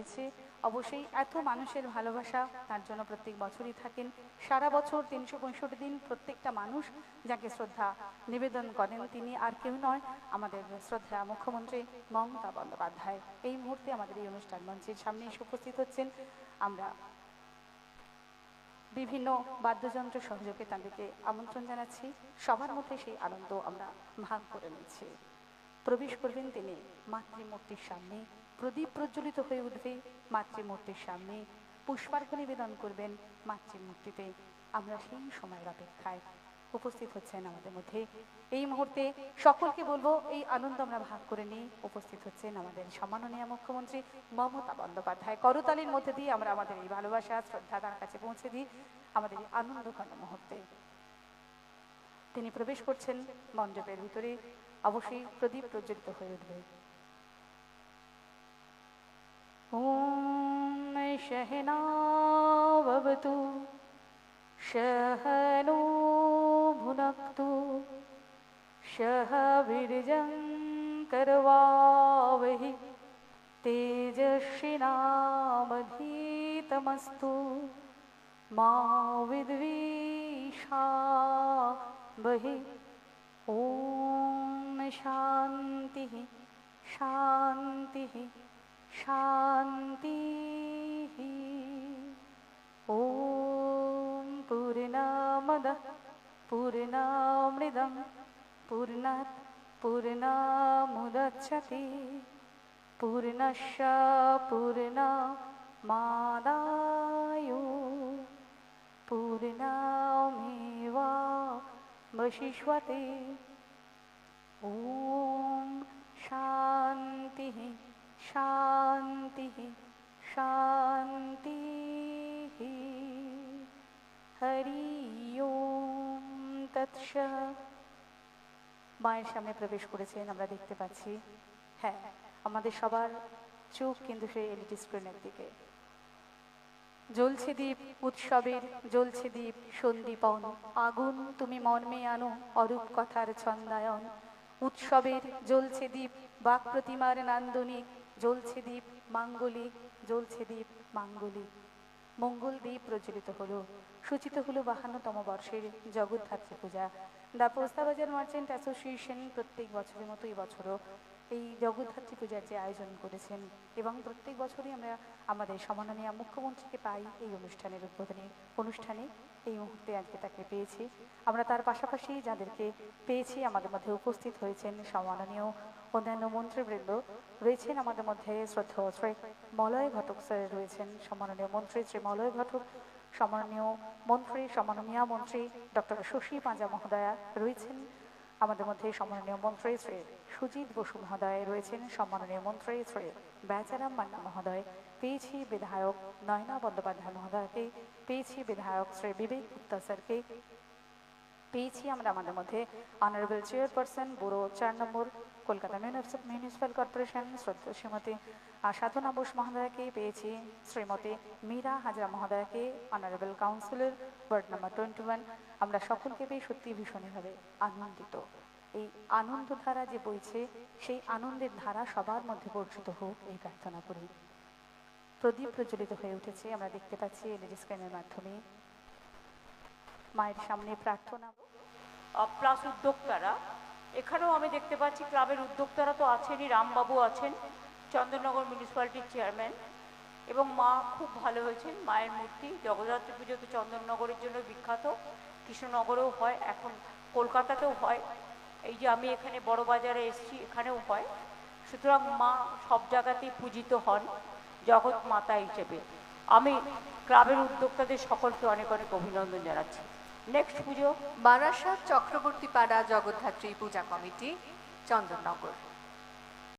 রয়েছে অবশ্যই এত মানুষের ভালোবাসা, তার জন্য প্রত্যেক বছরই থাকেন। সারা বছর তিনশো পঁয়ষট্টি দিন প্রত্যেকটা মানুষ যাকে শ্রদ্ধা নিবেদন করেন তিনি, আর কেউ নয়, আমাদের শ্রদ্ধা মুখ্যমন্ত্রী মমতা বন্দ্যোপাধ্যায়। এই মুহূর্তে আমাদের এই অনুষ্ঠান মঞ্চের সামনে এসে উপস্থিত হচ্ছেন আমরা। বিভিন্ন বাদ্যযন্ত্র সহযোগে তাদেরকে আমন্ত্রণ জানাচ্ছি। সবার মধ্যে সেই আনন্দ আমরা ভাগ করে নিচ্ছি। প্রবেশ করবেন তিনি মাতৃমূর্তির সামনে। প্রদীপ প্রজ্বলিত হয়ে উঠবে মাতৃমূর্তির সামনে। পুষ্পার্ঘ নিবেদন করবেন মাতৃমূর্তিতে। আমরা সেই সময়ের অপেক্ষায় উপস্থিত হচ্ছেন আমাদের মধ্যে। এই মুহূর্তে সকলকে বলব, এই আনন্দ আমরা ভাগ করে নিই উপস্থিত হচ্ছেন আমাদের সম্মাননীয় মুখ্যমন্ত্রী মমতা বন্দ্যোপাধ্যায়। করতালির মধ্যে দিয়ে আমরা আমাদের এই ভালোবাসা, শ্রদ্ধা তার কাছে পৌঁছে দিই, আমাদের এই আনন্দঘন মুহূর্তে। তিনি প্রবেশ করছেন মণ্ডপের ভিতরে। অবশ্যই প্রদীপ প্রজ্বলিত হয়ে উঠবে। ॐ शहनावतु शहनो भुनक्तु शह विर्जं करवावहि तेजस्विनामधीतमस्तु मा विद्विषा बहि ॐ शान्तिः शान्तिः। शान्तिः। ॐ पूर्णमदः पूर्णामृदं पूर्णात् पूर्णमुदच्छति। पूर्णश्च पूर्णमादाय। पूर्णमेवा वशिष्वते। ॐ शान्तिः। शान्तिः शान्तिः हरि ওম তৎস মায়ের সামনে প্রবেশ করেছেন আমরা দেখতে পাচ্ছি হ্যাঁ আমাদের সবার চোখ কিন্তু সেই এলইডি স্ক্রিনের দিকে জ্বলছে দ্বীপ উৎসবের জ্বলছে দ্বীপ সন্দীপন আগুন তুমি মর্মে আনো অরূপ কথার ছন্দায়ন উৎসবের জ্বলছে দ্বীপ বাক প্রতিমার নান্দনিক জ্বলছে দ্বীপ মাঙ্গলিক জ্বলছে দ্বীপ মাঙ্গলিক মঙ্গল দ্বীপ প্রজ্বলিত হলো, সূচিত হলো বাহান্নতম বর্ষের Jagaddhatri Puja. The Postabazar merchant association প্রত্যেক বছরের মতো এই বছরও এই জগদ্ধাত্রী পূজার যে আয়োজন করেছেন এবং প্রত্যেক বছরই আমরা আমাদের সম্মাননীয় মুখ্যমন্ত্রীকে পাই এই অনুষ্ঠানের উদ্বোধনী অনুষ্ঠানে এই মুহূর্তে আজকে তাকে পেয়েছি। আমরা তার পাশাপাশি যাদেরকে পেয়েছি আমাদের মধ্যে উপস্থিত হয়েছেন সম্মাননীয় অন্যান্য মন্ত্রীবৃন্দ। রয়েছেন আমাদের মধ্যে শ্রদ্ধেয় শ্রী মলয় ঘটক স্যার রয়েছেন, সম্মাননীয় মন্ত্রী শ্রী মলয় ঘটক, সম্মাননীয় মন্ত্রী সম্মাননীয় মন্ত্রী ডক্টর শশী পাঁজা মহোদয়া রয়েছেন। আমাদের মধ্যে সম্মাননীয় মন্ত্রী শ্রী সুজিত বসু মহোদয় রয়েছেন। সম্মাননীয় মন্ত্রী শ্রী বেচারাম মান্না মহোদয় পেয়েছি বিধায়ক নয়না বন্দ্যোপাধ্যায় মহোদয়কে পেয়েছি বিধায়ক শ্রী বিবেক গুপ্তা স্যারকে পেয়েছি। আমরা আমাদের মধ্যে অনারেবল চেয়ারপারসন ব্যুরো চার নম্বর, কলকাতা মিউনিসিপ্যাল কর্পোরেশন শ্রীমতী সাধনা বোস মহোদয়কে পেয়েছি। শ্রীমতী মীরা হাজরা মহোদয়কে honourable councillor ward number twenty one আমরা সকলকে পেয়ে সত্যি ভীষণভাবে আনন্দিত। এই আনন্দ ধারা যে বইছে, সেই আনন্দের ধারা সবার মধ্যে বর্ষিত হোক এই প্রার্থনা করি। প্রদীপ প্রজ্বলিত হয়ে উঠেছে। আমরা দেখতে পাচ্ছি এলইডি স্ক্রিনের মাধ্যমে। মায়ের সামনে প্রার্থনা। প্লাস উদ্যোক্তারা, এখানেও আমি দেখতে পাচ্ছি ক্লাবের উদ্যোক্তারা তো আছেনই, রামবাবু আছেন, চন্দননগর মিউনিসিপ্যালিটির চেয়ারম্যান, এবং মা খুব ভালো হয়েছেন, মায়ের মূর্তি, জগদ্ধাত্রী পুজো তো চন্দননগরের জন্য বিখ্যাত, কৃষ্ণনগরেও হয়, এখন কলকাতাতেও হয়, এই যে আমি এখানে বড় বাজারে এসেছি, এখানেও হয়, সুতরাং মা সব জায়গাতেই পূজিত হন, জগৎ মাতা হিসেবে। আমি ক্লাবের উদ্যোক্তাদের সকলকে অনেক অনেক অভিনন্দন জানাচ্ছি। নেক্সট পুজো, বারাসাত চক্রবর্তী পাড়া জগদ্ধাত্রী পূজা কমিটি, চন্দননগর।